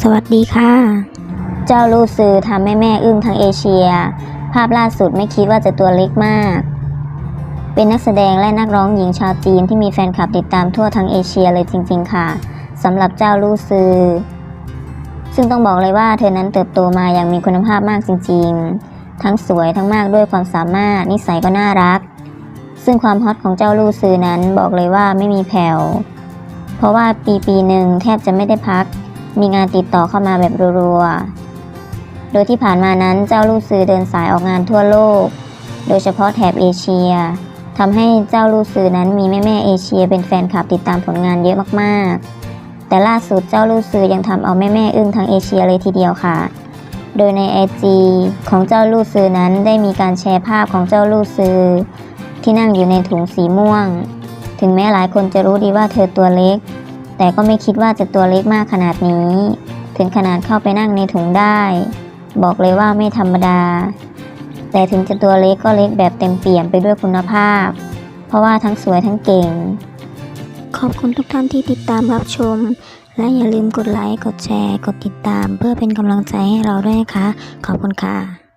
สวัสดีค่ะ เจ้าลู่ซือทำให้แม่อึ้งทั้งเอเชีย ภาพล่าสุดไม่คิดว่าจะตัวเล็กมาก เป็นนักแสดงและนักร้องหญิงชาวจีนที่มีแฟนคลับติดตามทั่วทั้งเอเชียเลยจริง ๆ ค่ะสำหรับเจ้าลู่ซือ ซึ่งต้องบอกเลยว่าเธอนั้นเติบโตมาอย่างมีคุณภาพมากจริง ๆ ทั้งสวยทั้งมากด้วยความสามารถนิสัยก็น่ารัก ซึ่งความฮอตของเจ้าลู่ซือนั้นบอกเลยว่าไม่มีแผ่วเพราะว่าปีปีหนึ่งแทบจะไม่ได้พัก มีงานติดต่อเข้ามาแบบรัวๆ โดยที่ผ่านมานั้นเจ้าลู่ซือเดินสายออกงานทั่วโลก โดยเฉพาะแถบเอเชียทำให้เจ้าลู่ซือนั้นมีแม่ๆเอเชียเป็นแฟนคลับติดตามผลงานเยอะมากๆ แต่ล่าสุดเจ้าลู่ซือยังทำเอาแม่ๆอึ้งทั้งเอเชียเลยทีเดียวค่ะ โดยใน IG ของเจ้าลู่ซือนั้นได้มีการแชร์ภาพของเจ้าลู่ซือที่นั่งอยู่ในถุงสีม่วง ถึงแม้หลายคนจะรู้ดีว่าเธอตัวเล็ก แต่ก็ไม่คิดว่าจะตัวเล็กมากขนาดนี้ ถึงขนาดเข้าไปนั่งในถุงได้ บอกเลยว่าไม่ธรรมดา แต่ถึงจะตัวเล็กก็เล็กแบบเต็มเปี่ยมไปด้วยคุณภาพ เพราะว่าทั้งสวยทั้งเก่ง ขอบคุณทุกท่านที่ติดตามรับชม และอย่าลืมกดไลค์ กดแชร์ กดติดตาม เพื่อเป็นกำลังใจให้เราด้วยนะคะ ขอบคุณค่ะ